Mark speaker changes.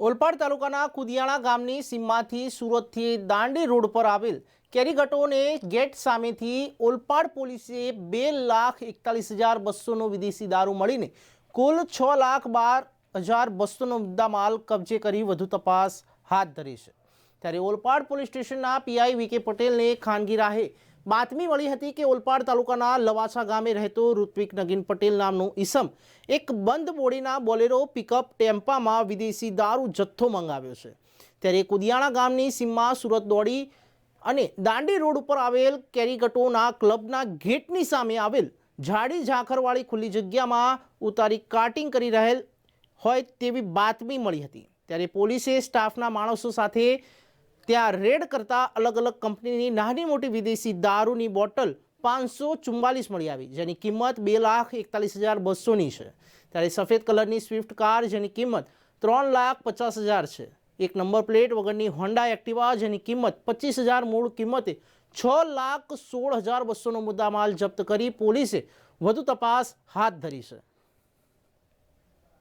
Speaker 1: ઓલપાડ તાલુકાના કુદિયાણા ગામની સીમમાંથી સુરતથી દાંડી રોડ પર આવેલ કેરીગટોને ગેટ સામેથી ઓલપાડ પોલીસે બે લાખ એકતાલીસ હજાર બસોનો વિદેશી દારૂ મળીને કુલ છ લાખ બાર હજાર બસોનો મુદ્દામાલ કબજે કરી વધુ તપાસ હાથ ધરી છે. ત્યારે ઓલપાડ પોલીસ સ્ટેશનના પીઆઈ વી કે પટેલને ખાનગી રાહે બાતમી મળી હતી કે ઓલપાડ તાલુકાના લવાસા ગામે રહેતો ઋત્વિક નગીન પટેલ નામનો ઈસમ એક બંધ બોડીના બોલેરો પિકઅપ ટેમ્પામાં વિદેશી દારૂ જથ્થો મંગાવ્યો છે. ત્યારે કુદિયાણા ગામની સીમમાં સુરત દોડી અને દાંડી રોડ ઉપર આવેલ કેરીગટોના ક્લબના ગેટની સામે આવેલ ઝાડી ઝાંખરવાળી ખુલ્લી જગ્યામાં ઉતારી કાટિંગ કરી રહેલ હોય તેવી બાતમી મળી હતી. ત્યારે પોલીસે સ્ટાફના માણસો સાથે ત્યાં રેડ કરતાં અલગ અલગ કંપનીની નાની મોટી વિદેશી દારૂની બોટલ પાંચસો ચુમ્માલીસ મળી આવી, જેની કિંમત બે લાખ એકતાલીસ હજાર બસોની છે. ત્યારે સફેદ કલરની સ્વિફ્ટ કાર જેની કિંમત ત્રણ લાખ પચાસ હજાર છે. એક નંબર પ્લેટ વગરની હોન્ડા એક્ટિવા જેની કિંમત પચીસ હજાર મૂળ કિંમતે છ લાખ સોળ હજાર બસોનો મુદ્દામાલ જપ્ત કરી પોલીસે વધુ તપાસ હાથ ધરી છે.